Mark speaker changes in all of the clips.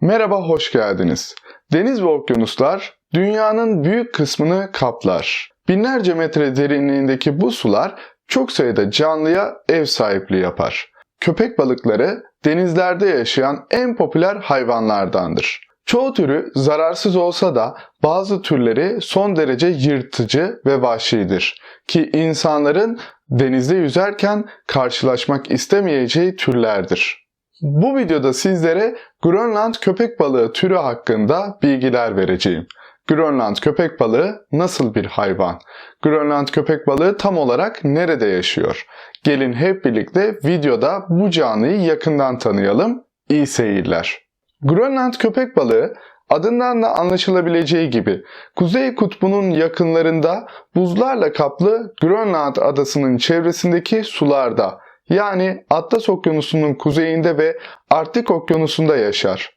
Speaker 1: Merhaba, hoş geldiniz. Deniz ve okyanuslar dünyanın büyük kısmını kaplar. Binlerce metre derinliğindeki bu sular çok sayıda canlıya ev sahipliği yapar. Köpek balıkları denizlerde yaşayan en popüler hayvanlardandır. Çoğu türü zararsız olsa da bazı türleri son derece yırtıcı ve vahşidir ki insanların denizde yüzerken karşılaşmak istemeyeceği türlerdir. Bu videoda sizlere Grönland köpek balığı türü hakkında bilgiler vereceğim. Grönland köpek balığı nasıl bir hayvan? Grönland köpek balığı tam olarak nerede yaşıyor? Gelin hep birlikte videoda bu canlıyı yakından tanıyalım. İyi seyirler. Grönland köpek balığı adından da anlaşılabileceği gibi Kuzey Kutbu'nun yakınlarında buzlarla kaplı Grönland adasının çevresindeki sularda yani Atlas Okyanusu'nun kuzeyinde ve Arktik Okyanusu'nda yaşar.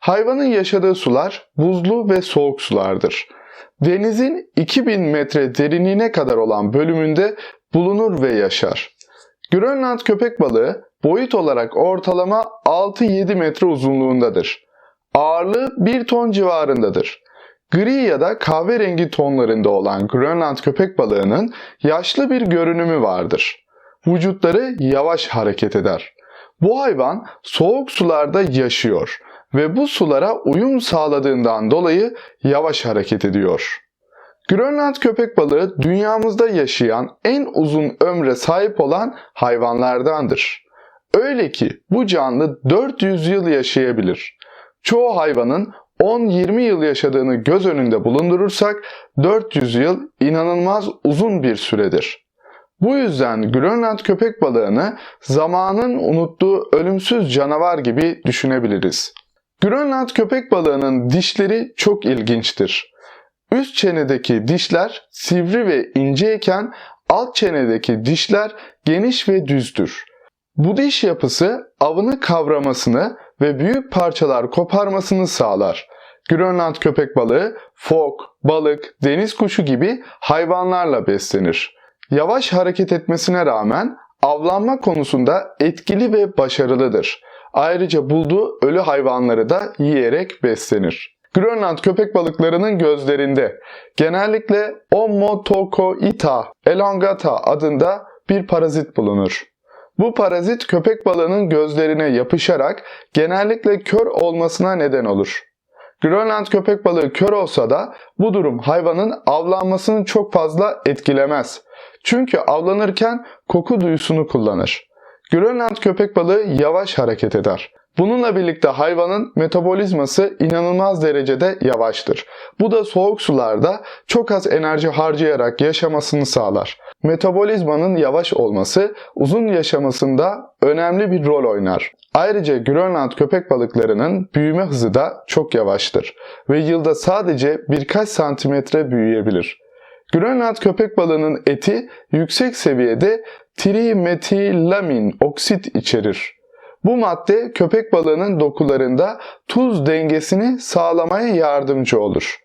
Speaker 1: Hayvanın yaşadığı sular buzlu ve soğuk sulardır. Denizin 2000 metre derinliğine kadar olan bölümünde bulunur ve yaşar. Grönland köpek balığı boyut olarak ortalama 6-7 metre uzunluğundadır. Ağırlığı 1 ton civarındadır. Gri ya da kahverengi tonlarında olan Grönland köpek balığının yaşlı bir görünümü vardır. Vücutları yavaş hareket eder. Bu hayvan soğuk sularda yaşıyor ve bu sulara uyum sağladığından dolayı yavaş hareket ediyor. Grönland köpek balığı dünyamızda yaşayan en uzun ömre sahip olan hayvanlardandır. Öyle ki bu canlı 400 yıl yaşayabilir. Çoğu hayvanın 10-20 yıl yaşadığını göz önünde bulundurursak 400 yıl inanılmaz uzun bir süredir. Bu yüzden Grönland köpek balığını zamanın unuttuğu ölümsüz canavar gibi düşünebiliriz. Grönland köpek balığının dişleri çok ilginçtir. Üst çenedeki dişler sivri ve inceyken alt çenedeki dişler geniş ve düzdür. Bu diş yapısı avını kavramasını ve büyük parçalar koparmasını sağlar. Grönland köpek balığı fok, balık, deniz kuşu gibi hayvanlarla beslenir. Yavaş hareket etmesine rağmen avlanma konusunda etkili ve başarılıdır. Ayrıca bulduğu ölü hayvanları da yiyerek beslenir. Grönland köpek balıklarının gözlerinde genellikle Omotokoita elongata adında bir parazit bulunur. Bu parazit köpek balığının gözlerine yapışarak genellikle kör olmasına neden olur. Grönland köpek balığı kör olsa da bu durum hayvanın avlanmasını çok fazla etkilemez. Çünkü avlanırken koku duyusunu kullanır. Grönland köpek balığı yavaş hareket eder. Bununla birlikte hayvanın metabolizması inanılmaz derecede yavaştır. Bu da soğuk sularda çok az enerji harcayarak yaşamasını sağlar. Metabolizmanın yavaş olması uzun yaşamasında önemli bir rol oynar. Ayrıca Grönland köpek balıklarının büyüme hızı da çok yavaştır ve yılda sadece birkaç santimetre büyüyebilir. Grönland köpek balığının eti yüksek seviyede trimetilamin oksit içerir. Bu madde köpek balığının dokularında tuz dengesini sağlamaya yardımcı olur.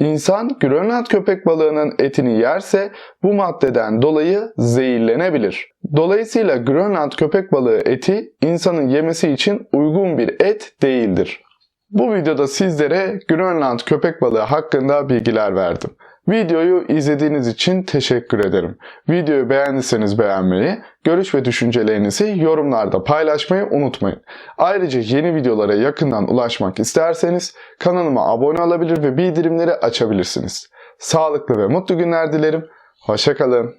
Speaker 1: İnsan Grönland köpek balığının etini yerse bu maddeden dolayı zehirlenebilir. Dolayısıyla Grönland köpek balığı eti insanın yemesi için uygun bir et değildir. Bu videoda sizlere Grönland köpek balığı hakkında bilgiler verdim. Videoyu izlediğiniz için teşekkür ederim. Videoyu beğendiyseniz beğenmeyi, görüş ve düşüncelerinizi yorumlarda paylaşmayı unutmayın. Ayrıca yeni videolara yakından ulaşmak isterseniz kanalıma abone olabilir ve bildirimleri açabilirsiniz. Sağlıklı ve mutlu günler dilerim. Hoşçakalın.